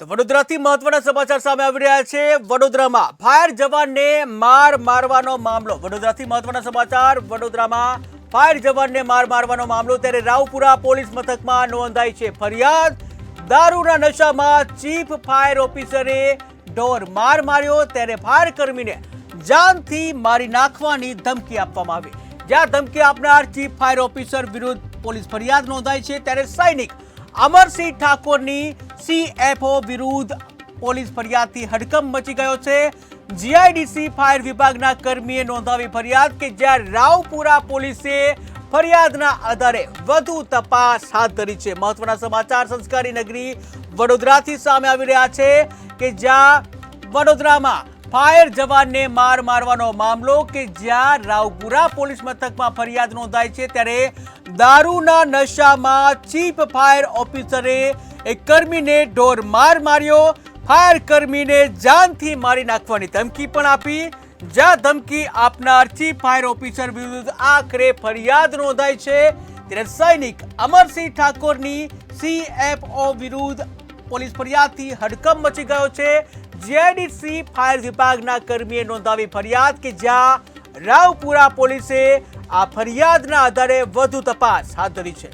તો વડોદરાથી મહત્વના સમાચાર સામે આવી રહ્યા છે. વડોદરામાં ફાયર જવાનને માર મારવાનો મામલો. વડોદરાથી મહત્વના સમાચાર, વડોદરામાં ફાયર જવાનને માર મારવાનો મામલો. ત્યારે રાવપુરા પોલીસ મથકમાં નોંધાઈ છે ફરિયાદ. દારૂના નશામાં ચીફ ફાયર ઓફિસરે ઢોર માર માર્યો. ત્યારે ફાયર કર્મીને જાનથી મારી નાખવાની ધમકી આપવામાં આવી. જ્યાં ધમકી આપનાર ચીફ ફાયર ઓફિસર વિરુદ્ધ પોલીસ ફરિયાદ નોંધાઈ છે. ત્યારે સૈનિક અમરસિંહ ઠાકોરની સીએફઓ વિરુદ્ધ પોલીસ ફરિયાદથી હડકંપ મચી ગયો છે. જીઆઈડીસી ફાયર વિભાગના કર્મીએ નોંધાવી ફરિયાદ કે જ્યાં રાવપુરા પોલીસે ફરિયાદના આધારે વધુ તપાસ હાથ ધરી છે. મહત્વના સમાચાર, સંસ્કારી નગરી વડોદરાથી સામે આવી રહ્યા છે કે જ્યાં વડોદરામાં ફાયર જવાનને માર મારવાનો મામલો કે જ્યાં રાવપુરા પોલીસ મથકમાં ફરિયાદ નોંધાઈ છે. ત્યારે દારૂના નશામાં ચીફ ફાયર ઓફિસરે એક કર્મીને ઢોર માર માર્યો, ફાયર કર્મીને જાનથી મારી નાખવાની ધમકી પણ આપી. જ્યાં ધમકી આપનાર ચીફ ફાયર ઓફિસર વિરુદ્ધ આખરે ફરિયાદ નોંધાઈ છે. ત્યારે સૈનિક અમરસિંહ ઠાકોરની સીએફઓ વિરુદ્ધ પોલીસ ફરિયાદથી હડકંપ મચી ગયો છે. જીઆઈડીસી ફાયર વિભાગના કર્મીએ નોંધાવી ફરિયાદ કે જ્યાં રાવપુરા પોલીસે આ ફરિયાદના આધારે વધુ તપાસ હાથ ધરી છે.